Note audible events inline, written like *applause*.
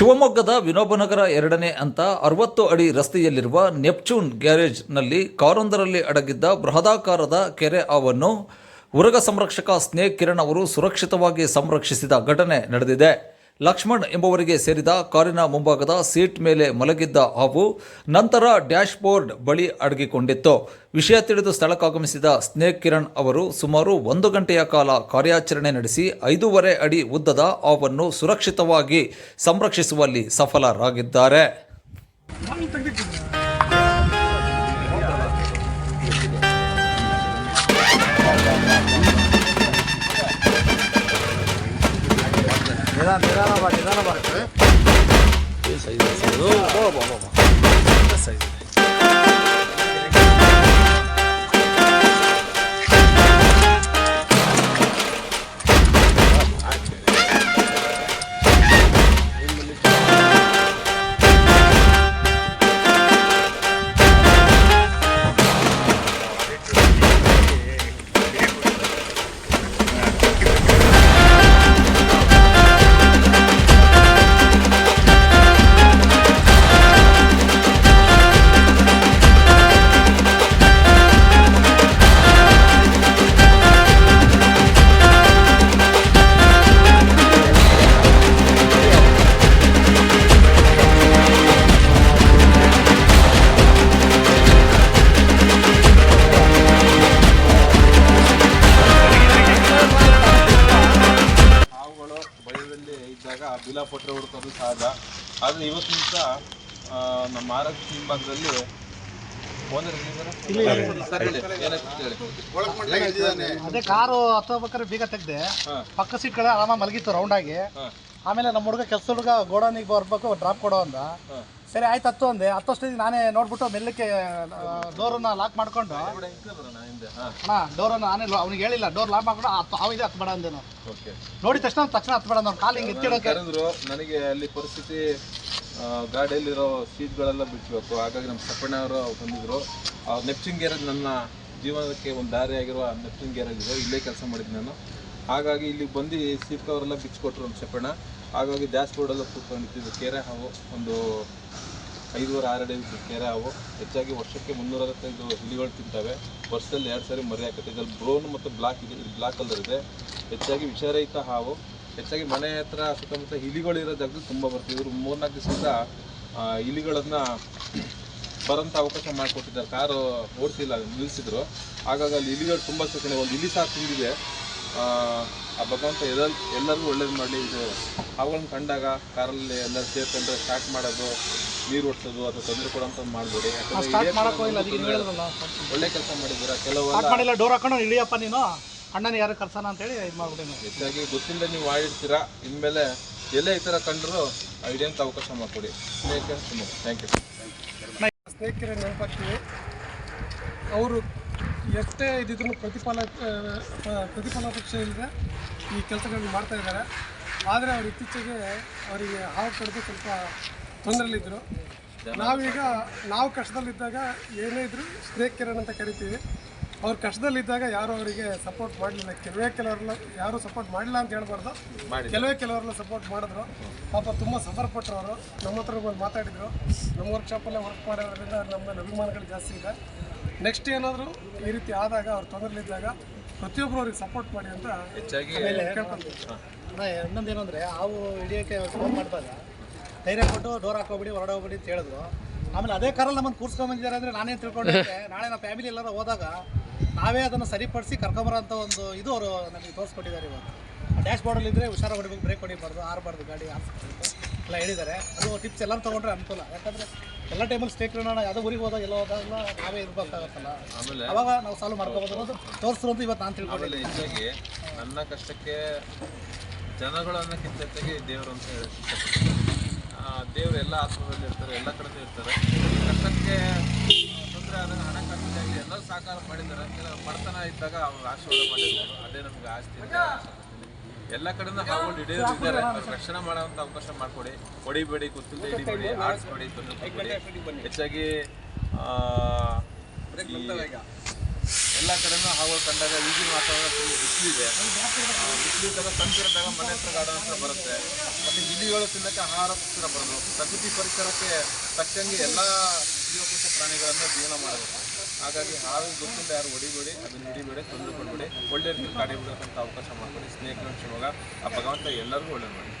ಶಿವಮೊಗ್ಗದ ವಿನೋಬನಗರ ಎರಡನೇ ಅಂತ ಅರವತ್ತು ಅಡಿ ರಸ್ತೆಯಲ್ಲಿರುವ ನೆಪ್ಚೂನ್ ಗ್ಯಾರೇಜ್ನಲ್ಲಿ ಕಾರೊಂದರಲ್ಲಿ ಅಡಗಿದ್ದ ಬೃಹದಾಕಾರದ ಕೆರೆ ಆವನ್ನು ಉರಗ ಸಂರಕ್ಷಕ ಸ್ನೇಹ್ ಕಿರಣ್ ಅವರು ಸುರಕ್ಷಿತವಾಗಿ ಸಂರಕ್ಷಿಸಿದ ಘಟನೆ ನಡೆದಿದೆ. ಲಕ್ಷ್ಮಣ್ ಎಂಬುವರಿಗೆ ಸೇರಿದ ಕಾರಿನ ಮುಂಭಾಗದ ಸೀಟ್ ಮೇಲೆ ಮಲಗಿದ್ದ ಹಾವು ನಂತರ ಡ್ಯಾಶ್ಬೋರ್ಡ್ ಬಳಿ ಅಡಗಿಕೊಂಡಿತ್ತು. ವಿಷಯ ತಿಳಿದು ಸ್ಥಳಕ್ಕಾಗಮಿಸಿದ ಸ್ನೇಕ್ ಕಿರಣ್ ಅವರು ಸುಮಾರು ಒಂದು ಗಂಟೆಯ ಕಾಲ ಕಾರ್ಯಾಚರಣೆ ನಡೆಸಿ ಐದೂವರೆ ಅಡಿ ಉದ್ದದ ಹಾವನ್ನು ಸುರಕ್ಷಿತವಾಗಿ ಸಂರಕ್ಷಿಸುವಲ್ಲಿ ಸಫಲರಾಗಿದ್ದಾರೆ. நிதான நிதானமாக நிதானமாக இருக்குது போவோம் போவோம் ಬಿಲ ಪಟ್ರೆ ಹುಡುಕೋದು ಸಹಜ ಆದರೆ ಇವತ್ತಿನ ದಿವಸ ನಮ್ಮ ಆರೋಗ್ಯ ಹಿಂಭಾಗದಲ್ಲಿ ಅದೇ ಕಾರು ಹತ್ತೋಬೇಕಾದ್ರೆ ಬೀಗ ತೆಗ್ದೆ. ಪಕ್ಕ ಸೀಟ್ ಕಡೆ ಆರಾಮಾಗಿ ಮಲಗಿತ್ತು ರೌಂಡ್ ಆಗಿ. ಆಮೇಲೆ ನಮ್ಮ ಹುಡುಗ ಕೆಲಸ ಹುಡುಗ ಗೋಡನಿಗೆ ಬರ್ಬೇಕು ಡ್ರಾಪ್ ಕೊಡೋ ಅಂದ. ಸರಿ ಆಯ್ತು ಹತ್ತು ಅಂದೆ. ಹತ್ತಷ್ಟು ನಾನೇ ನೋಡ್ಬಿಟ್ಟು ಮೆಲ್ಲಕ್ಕೆ ಡೋರನ್ನ ಲಾಕ್ ಮಾಡ್ಕೊಂಡು. ಅಣ್ಣ ಡೋರನ್ನ ನಾನೇ ಅವ್ನಿಗೆ ಹೇಳಿಲ್ಲ ಡೋರ್ ಲಾಕ್ ಮಾಡ್ಕೊಂಡು ಹತ್ತು ಅವಿದೆ ಹತ್ತು ಬೇಡ ಅಂದೇನು ನೋಡಿದ ತಕ್ಷಣ ತಕ್ಷಣ ಹತ್ತು ಬೇಡ ಅವ್ನು ಕಾಲು ಹಿಂಗೆ ಎತ್ತಿಡೋಕೆ. ನನಗೆ ಅಲ್ಲಿ ಪರಿಸ್ಥಿತಿ ಗಾಡಿಯಲ್ಲಿರೋ ಸೀಟ್ಗಳೆಲ್ಲ ಬಿಚ್ಚಬೇಕು ಹಾಗಾಗಿ ನಮ್ಮ ಸಪ್ಪಣ್ಣ ಅವರು ಬಂದಿದ್ರು. ಆ ನೆಪ್ಚಿನ್ ಗ್ಯಾರೇಜ್ ನನ್ನ ಜೀವನಕ್ಕೆ ಒಂದು ದಾರಿ ಆಗಿರುವ ನೆಪ್ಚಿನ್ ಗ್ಯಾರೇಜ್ ಇದೆ. ಇಲ್ಲೇ ಕೆಲಸ ಮಾಡಿದ್ದೀನಿ ನಾನು. ಹಾಗಾಗಿ ಇಲ್ಲಿ ಬಂದು ಸೀಟ್ ಕವರೆಲ್ಲ ಬಿಚ್ಚಿಕೊಟ್ರು ಒಂದು ಸಪ್ಪಣ್ಣ ಹಾಗಾಗಿ ಡ್ಯಾಶ್ ಬೋರ್ಡೆಲ್ಲ ಕೂತ್ಕೊಂಡಿದ್ದು ಕೆರೆ ಹಾವು. ಒಂದು ಐದುವರೆ ಆರು ಅಡಿ ಕೆರೆ ಹಾವು. ಹೆಚ್ಚಾಗಿ ವರ್ಷಕ್ಕೆ ಮುನ್ನೂರೈವತ್ತೈದು ಇಲಿಗಳು ತಿಂತವೆ. ವರ್ಷದಲ್ಲಿ ಎರಡು ಸಾರಿ ಮರಿ ಹಾಕುತ್ತೆ. ಇದ್ರಲ್ಲಿ ಬ್ರೌನ್ ಮತ್ತು ಬ್ಲಾಕ್ ಇದೆ. ಇದು ಬ್ಲಾಕ್ ಕಲರ್ ಇದೆ. ಹೆಚ್ಚಾಗಿ ವಿಷರಹಿತ ಹಾವು. ಹೆಚ್ಚಾಗಿ ಮನೆ ಹತ್ರ ಸುತ್ತಮುತ್ತ ಇಲಿಗಳಿರೋ ಜಾಗದಲ್ಲಿ ತುಂಬ ಬರ್ತೀವಿ ಇವರು ಮೂರ್ನಾಲ್ಕು ದಿವಸದಿಂದ ಇಲಿಗಳನ್ನು ಬರೋಂಥ ಅವಕಾಶ ಮಾಡಿಕೊಟ್ಟಿದ್ದಾರೆ. ಕಾರು ಓಡಿಸಿಲ್ಲ ನಿಲ್ಲಿಸಿದ್ರು ಹಾಗಾಗಿ ಅಲ್ಲಿ ಇಲಿಗಳು ತುಂಬ ಸೂಚನೆ ಒಂದು ಇಲಿ ಸಾಕು ತಿಂದಿದೆ ಆ ಭಗವಂತ ಎಲ್ಲ ಎಲ್ಲರಿಗೂ ಒಳ್ಳೇದು ಮಾಡಲಿ. ಇದು ಅವುಗಳನ್ನ ಕಂಡಾಗ ಕಾರಲ್ಲಿ ಎಲ್ಲರೂ ಸೇರ್ಕೊಂಡ್ರೆ ಸ್ಟಾರ್ಟ್ ಮಾಡೋದು ನೀರು ಓಡಿಸೋದು ಅಥವಾ ತೊಂದರೆ ಕೊಡೋಂಥ ಮಾಡಬೇಡಿ. ಒಳ್ಳೆ ಕೆಲಸ ಮಾಡಿದ್ದೀರಾ? ಕೆಲವು ಡೋರ್ ಹಾಕೊಂಡು ಇಳಿಯಪ್ಪ ನೀನು. ಅಣ್ಣನ ಯಾರು ಕರ್ಸೋಣ ಅಂತೇಳಿ ಇದು ಮಾಡ್ಬಿಡಿ ಹೆಚ್ಚಾಗಿ ಗೊತ್ತಿಲ್ಲದೆ ನೀವು ಮಾಡಿರ್ತೀರಾ ಇನ್ಮೇಲೆ ಎಲ್ಲೇ ಈ ಥರ ಕಂಡ್ರು ಐಡಿಯಂತ ಅವಕಾಶ ಮಾಡಿಕೊಡಿ. ಥ್ಯಾಂಕ್ ಯು ಸ್ನೇಹಿತರೆ ನೆನಪಾಗ್ತೀವಿ ಅವರು ಎಷ್ಟೇ ಇದ್ದಿದ್ರು ಪ್ರತಿಫಲ ಪ್ರತಿಫಲ ಪ್ರತಿಫಲಾಪೇಕ್ಷೆ ಇಲ್ಲದೆ ಈ ಕೆಲಸಗಳನ್ನು ಮಾಡ್ತಾ ಇದ್ದಾರೆ. ಆದರೆ ಅವ್ರು ಇತ್ತೀಚೆಗೆ ಅವರಿಗೆ ಹಾವು ಕಡಿದು ಸ್ವಲ್ಪ ತೊಂದರೆಯಲ್ಲಿದ್ದರು ನಾವೀಗ ನಾವು ಕಷ್ಟದಲ್ಲಿದ್ದಾಗ ಏನೇ ಇದ್ದರೂ ಸ್ನೇಕ್ ಕಿರಣ್ ಅಂತ ಕರಿತೀವಿ. ಅವ್ರು ಕಷ್ಟದಲ್ಲಿದ್ದಾಗ ಯಾರು ಅವರಿಗೆ ಸಪೋರ್ಟ್ ಮಾಡಲಿಲ್ಲ. ಕೆಲವೇ ಕೆಲವರೆಲ್ಲ ಯಾರೂ ಸಪೋರ್ಟ್ ಮಾಡಿಲ್ಲ ಅಂತ ಹೇಳ್ಬಾರ್ದು. ಕೆಲವೇ ಕೆಲವರೆಲ್ಲ ಸಪೋರ್ಟ್ ಮಾಡಿದ್ರು. ಪಾಪ ತುಂಬ ಸಫರ್ ಪಟ್ಟರು ಅವರು. ನಮ್ಮ ಹತ್ರ ಬಂದು ಮಾತಾಡಿದ್ರು. ನಮ್ಮ ವರ್ಕ್ಶಾಪಲ್ಲೇ ವರ್ಕ್ ಮಾಡೋದ್ರಿಂದ ನಮ್ಮ ಅಭಿಮಾನಗಳು ಜಾಸ್ತಿ ಇದೆ. ನೆಕ್ಸ್ಟ್ ಏನಾದರೂ ಈ ರೀತಿ ಆದಾಗ ಅವ್ರು ತೊಂದರೆಲಿದ್ದಾಗ ಪ್ರತಿಯೊಬ್ಬರು ಅವ್ರಿಗೆ ಸಪೋರ್ಟ್ ಮಾಡಿ ಅಂತ ಹೆಚ್ಚಾಗಿ ಇನ್ನೊಂದು ಏನಂದರೆ ಹಾವು ಹಿಡಿಯೋಕ್ಕೆ ಫೋನ್ ಮಾಡಿದಾಗ ಧೈರ್ಯ ಕೊಟ್ಟು ಡೋರ್ ಹಾಕೋಬಿಡಿ ಹೊರಡೋಗ್ಬಿಡಿ ಅಂತ ಹೇಳಿದ್ರು. ಆಮೇಲೆ ಅದೇ ಕಾರಲ್ಲಿ ನಮ್ಮನ್ನು ಕೂರ್ಸ್ಕೊಂಬಂದಿದ್ದಾರೆ ಅಂದರೆ ನಾನೇ ತಿಳ್ಕೊಂಡಿದ್ದೆ *laughs* ನಾಳೆ ನಾವು ಫ್ಯಾಮಿಲಿ ಎಲ್ಲರೂ ಹೋದಾಗ ನಾವೇ ಅದನ್ನು ಸರಿಪಡಿಸಿ ಕರ್ಕೊಂಬರೋ ಅಂತ ಒಂದು ಇದು ಅವರು ನಮಗೆ ತೋರಿಸ್ಕೊಟ್ಟಿದ್ದಾರೆ ಇವತ್ತು ಡ್ಯಾಶ್ ಬೋರ್ಡಲ್ಲಿ ಇದ್ದರೆ ಹುಷಾರ ಹೊಡಿಬೇಕು ಬ್ರೇಕ್ ಹೊಡಿಬಾರ್ದು ಆರಬಾರ್ದು ಗಾಡಿ ಆರಿಸ್ಬೇಕು ಎಲ್ಲ ಹೇಳಿದ್ದಾರೆ. ಅದು ಟಿಪ್ಸ್ ಎಲ್ಲರೂ ತೊಗೊಂಡ್ರೆ ಅನುಕೂಲ. ಯಾಕಂದರೆ ಎಲ್ಲ ಟೈಮಲ್ಲಿ ಸ್ಟೇಕ್ ಇರೋಣ ಯಾವುದೋ ಊರಿಗೆ ಹೋದಾಗ ಎಲ್ಲ ಹೋದಾಗಲ್ಲ ನಾವೇ ಇರ್ಬೇಕಾಗತ್ತಲ್ಲ. ಆಮೇಲೆ ಅವಾಗ ನಾವು ಸಾಲ್ವ್ ಮಾಡ್ಕೋಬೋದು ಅನ್ನೋದು ತೋರಿಸ್ರು ಅಂತ ಇವತ್ತು ನಾನು ತಿಳ್ಕೊಂಡಿದ್ದೀನಿ. ಆಮೇಲೆ ಹೆಚ್ಚಾಗಿ ನನ್ನ ಕಷ್ಟಕ್ಕೆ ಜನಗಳನ್ನ ಹೆಚ್ಚಾಗಿ ದೇವರು ಅಂತ ಹೇಳಿ ದೇವರು ಎಲ್ಲ ಆತ್ಮದಲ್ಲಿ ಇರ್ತಾರೆ ಎಲ್ಲ ಕಡೆ ಇರ್ತಾರೆ. ಕಷ್ಟಕ್ಕೆ ತೊಂದರೆ ಆದಾಗ ಹಣಕಾಸಿನಾಗಲಿ ಎಲ್ಲರೂ ಸಹಕಾರ ಮಾಡಿದ್ದಾರೆ ಬಡತನ ಇದ್ದಾಗ ಅವ್ರು ಆಶೀರ್ವಾದ ಮಾಡಿದ್ದಾರೆ ಅದೇ ನಮ್ಗೆ ಆಸ್ತಿ. ಎಲ್ಲ ಕಡೆನೂ ಹಾಕೊಂಡು ಹಿಡಿಯೋರು ಇದ್ದಾರೆ. ರಕ್ಷಣೆ ಮಾಡುವಂತ ಅವಕಾಶ ಮಾಡಿಕೊಡಿ. ಹೊಡಿಬೇಡಿ ಗೊತ್ತಿಲ್ಲದೆ ಹಿಡಿಬೇಡಿ ಆಡಿಸ್ಬೇಡಿ ತೊಂದರೆ ಹೆಚ್ಚಾಗಿ ಎಲ್ಲ ಕಡೆನೂ ಹಾವುಗಳು ಕಂಡಾಗ ಈಗಿನ ವಾತಾವರಣ ತುಂಬ ಬಿಸಿಲಿದೆ. ತರ ತಂತಿರದಾಗ ಮನೆ ಹತ್ರ ಗಾರ್ಡನ್ ಹತ್ರ ಬರುತ್ತೆ. ಮತ್ತು ಗಿಳಿಗಳು ತಿನ್ನಕ್ಕೆ ಆಹಾರ ಹತ್ರ ಬರೋದು ಪ್ರಕೃತಿ ಪರಿಸರಕ್ಕೆ ತಕ್ಕಂಗೆ ಎಲ್ಲ ಜೀವಕೋಶ ಪ್ರಾಣಿಗಳನ್ನು ಜೀವನ ಮಾಡಬೇಕು. ಹಾಗಾಗಿ ಹಾಲು ಗೊತ್ತಿಲ್ಲ ಯಾರು ಹೊಡಿಬೇಡಿ, ಅದನ್ನ ಹಿಡಿಬೇಡಿ ತೊಂದರೆ ಕೊಡಬೇಡಿ ಒಳ್ಳೆ ರೀತಿ ಕಾಡಿ ಬಿಡೋಕ್ಕಂತ ಅವಕಾಶ ಮಾಡ್ಕೊಡಿ. ಸ್ನೇಹಿತರು ಶಿವಾಗ ಆ ಭಗವಂತ ಎಲ್ಲರಿಗೂ ಒಳ್ಳೆ ಮಾಡಿ.